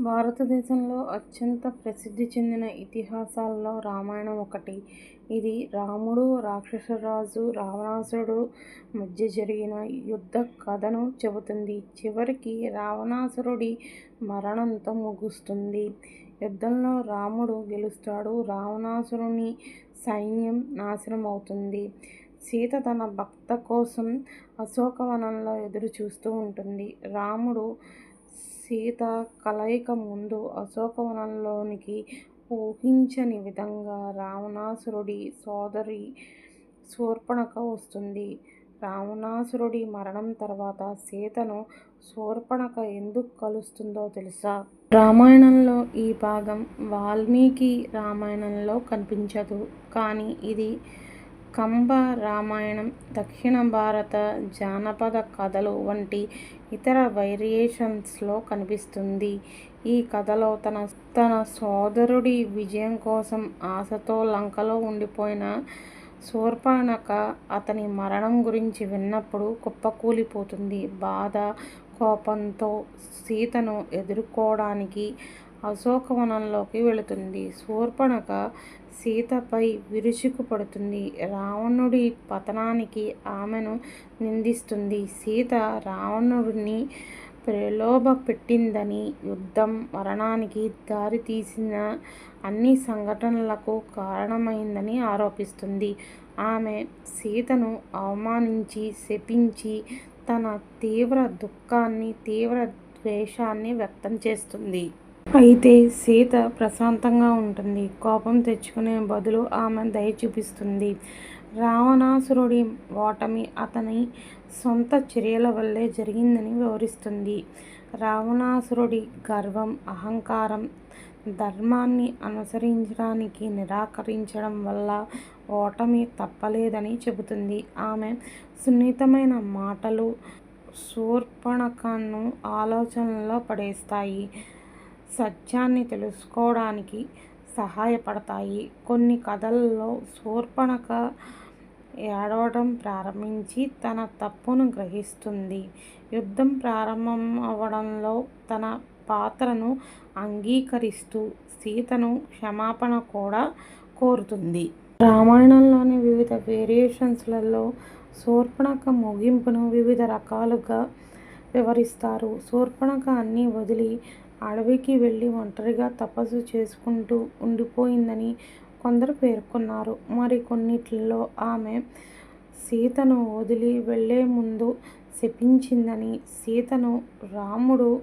భారతదేశంలో అత్యంత ప్రసిద్ధి చెందిన ఇతిహాసాల్లో రామాయణం ఒకటి. ఇది రాముడు, రాక్షసరాజు రావణాసురుడు మధ్య జరిగిన యుద్ధ కథను చెబుతుంది. చివరికి రావణాసురుడి మరణంతో ముగుస్తుంది. యుద్ధంలో రాముడు గెలుస్తాడు. రావణాసురుని సైన్యం నాశనం అవుతుంది సీత తన భక్త కోసం అశోకవనంలో ఎదురుచూస్తూ ఉంటుంది. రాముడు, సీత కలయిక ముందు అశోకవనంలోనికి ఊహించని విధంగా రావణాసురుడి సోదరి శూర్పణక వస్తుంది. రావణాసురుడి మరణం తర్వాత సీతను శూర్పణక ఎందుకు కలుస్తుందో తెలుసా? రామాయణంలో ఈ భాగం వాల్మీకి రామాయణంలో కనిపించదు. కానీ ఇది కంబ రామాయణం, దక్షిణ భారత జానపద కథలు వంటి ఇతర వేరియేషన్స్లో కనిపిస్తుంది. ఈ కథలో తన తన సోదరుడి విజయం కోసం ఆశతో లంకలో ఉండిపోయిన శూర్పణక అతని మరణం గురించి విన్నప్పుడు కుప్పకూలిపోతుంది. బాధ, కోపంతో సీతను ఎదుర్కోవడానికి అశోకవనంలోకి వెళుతుంది. శూర్పణక సీతపై విరుచుకుపడుతుంది. రావణుడి పతనానికి ఆమెను నిందిస్తుంది. సీత రావణుడిని ప్రలోభ పెట్టిందని యుద్ధం, మరణానికి దారితీసిన అన్ని సంఘటనలకు కారణమైందని ఆరోపిస్తుంది. ఆమె సీతను అవమానించి, శపించి తన తీవ్ర దుఃఖాన్ని, తీవ్ర ద్వేషాన్ని వ్యక్తం చేస్తుంది. అయితే సీత ప్రశాంతంగా ఉంటుంది. కోపం తెచ్చుకునే బదులు ఆమె దయ చూపిస్తుంది. రావణాసురుడి ఓటమి అతని సొంత చర్యల వల్లే జరిగిందని వివరిస్తుంది. రావణాసురుడి గర్వం, అహంకారం, ధర్మాన్ని అనుసరించడానికి నిరాకరించడం వల్ల ఓటమి తప్పలేదని చెబుతుంది. ఆమె సున్నితమైన మాటలు శూర్పణకను ఆలోచనలో పడేస్తాయి. సత్యాన్ని తెలుసుకోవడానికి సహాయపడతాయి. కొన్ని కథల్లో శూర్పణక ఏడవడం ప్రారంభించి తన తప్పును గ్రహిస్తుంది. యుద్ధం ప్రారంభం అవ్వడంలో తన పాత్రను అంగీకరిస్తూ సీతను క్షమాపణ కూడా కోరుతుంది. రామాయణంలోని వివిధ వేరియేషన్స్లలో శూర్పణక ముగింపును వివిధ రకాలుగా వివరిస్తారు. శూర్పణక అన్నీ వదిలి అడవికి వెళ్ళి ఒంటరిగా తపస్సు చేసుకుంటూ ఉండిపోయిందని కొందరు పేర్కొన్నారు. మరికొన్నింటిలో ఆమె సీతను వదిలి వెళ్ళేముందు శపించిందని, సీతను రాముడు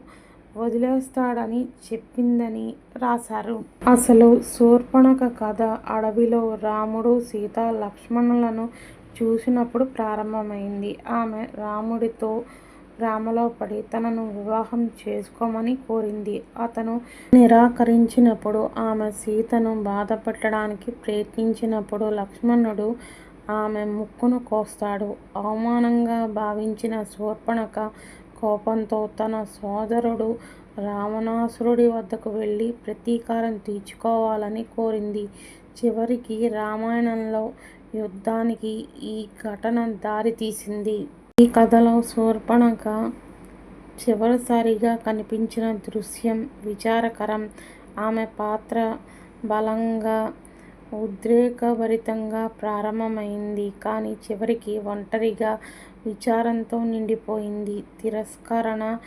వదిలేస్తాడని చెప్పిందని రాశారు. అసలు శూర్పణక కథ అడవిలో రాముడు, సీత, లక్ష్మణులను చూసినప్పుడు ప్రారంభమైంది. ఆమె రాముడితో ప్రేమలో పడి తనను వివాహం చేసుకోమని కోరింది. అతను నిరాకరించినప్పుడు ఆమె సీతను బాధపెట్టడానికి ప్రయత్నించినప్పుడు లక్ష్మణుడు ఆమె ముక్కును కోస్తాడు. అవమానంగా భావించిన శూర్పణక కోపంతో తన సోదరుడు రావణాసురుడి వద్దకు వెళ్ళి ప్రతీకారం తీర్చుకోవాలని కోరింది. చివరికి రామాయణంలో యుద్ధానికి ఈ ఘటన దారితీసింది. ఈ కథలో శూర్పణఖ చివరిసారిగా కనిపించిన దృశ్యం విచారకరం. ఆమె పాత్ర బలంగా, ఉద్రేకభరితంగా ప్రారంభమైంది. కానీ చివరికి ఒంటరిగా, విచారంతో నిండిపోయింది. తిరస్కరణ,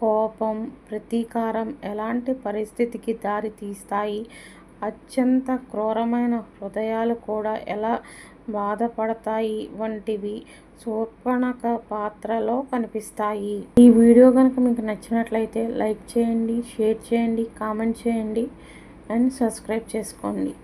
కోపం, ప్రతీకారం ఎలాంటి పరిస్థితికి దారితీస్తాయి? అత్యంత క్రూరమైన హృదయాలు కూడా ఎలా బాధపడతాయి వంటివి శూర్పణఖ పాత్రలో కనిపిస్తాయి. ఈ వీడియో కనుక మీకు నచ్చినట్లయితే లైక్ చేయండి, షేర్ చేయండి, కామెంట్ చేయండి అండ్ సబ్స్క్రైబ్ చేసుకోండి.